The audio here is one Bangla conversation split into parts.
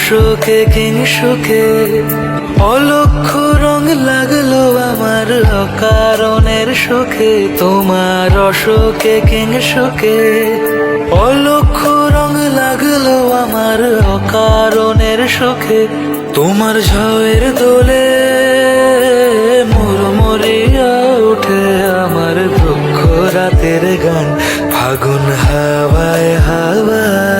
অসুখে কিং সুখে অলক্ষ রং লাগল আমার অকারণের সুখে তোমার অসুখে কিং সুখে অলক্ষ রং লাগল আমার অকারণের সুখে তোমার ঝয়ের দোলে মুরমুরিয়া উঠে আমার দুঃখ রাতের গান, ফাগুন হাওয়ায় হাওয়ায়।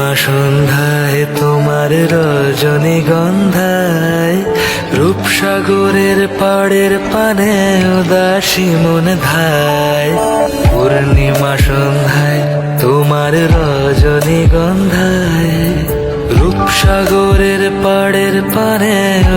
পূর্ণিমা সন্ধ্যায় তোমার রজনী গন্ধায়, রূপসাগরের পাড়ের পানে উদাসী মন ধায়। পূর্ণিমা সন্ধ্যায় তোমার রজনী গন্ধায়, রূপসাগরের পাড়ের পানে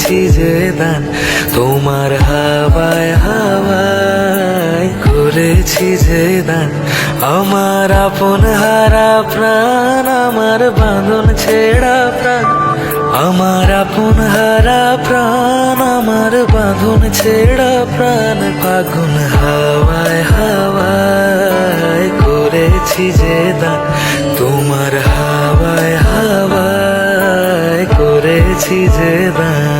করেছি যে দান, তোমার হাওয়ায় হাওয়ায় করেছি যে দান। আমার আপন হারা প্রাণ, আমার বাঁধন ছেড়া প্রাণ। আমার আপন হারা প্রাণ, আমার বাঁধন ছেড়া প্রাণ। ফাগুন হাওয়ায় হাওয়ায় করেছি যে দান। তোমার হাওয়ায় হাওয়ায় করেছি যে দান।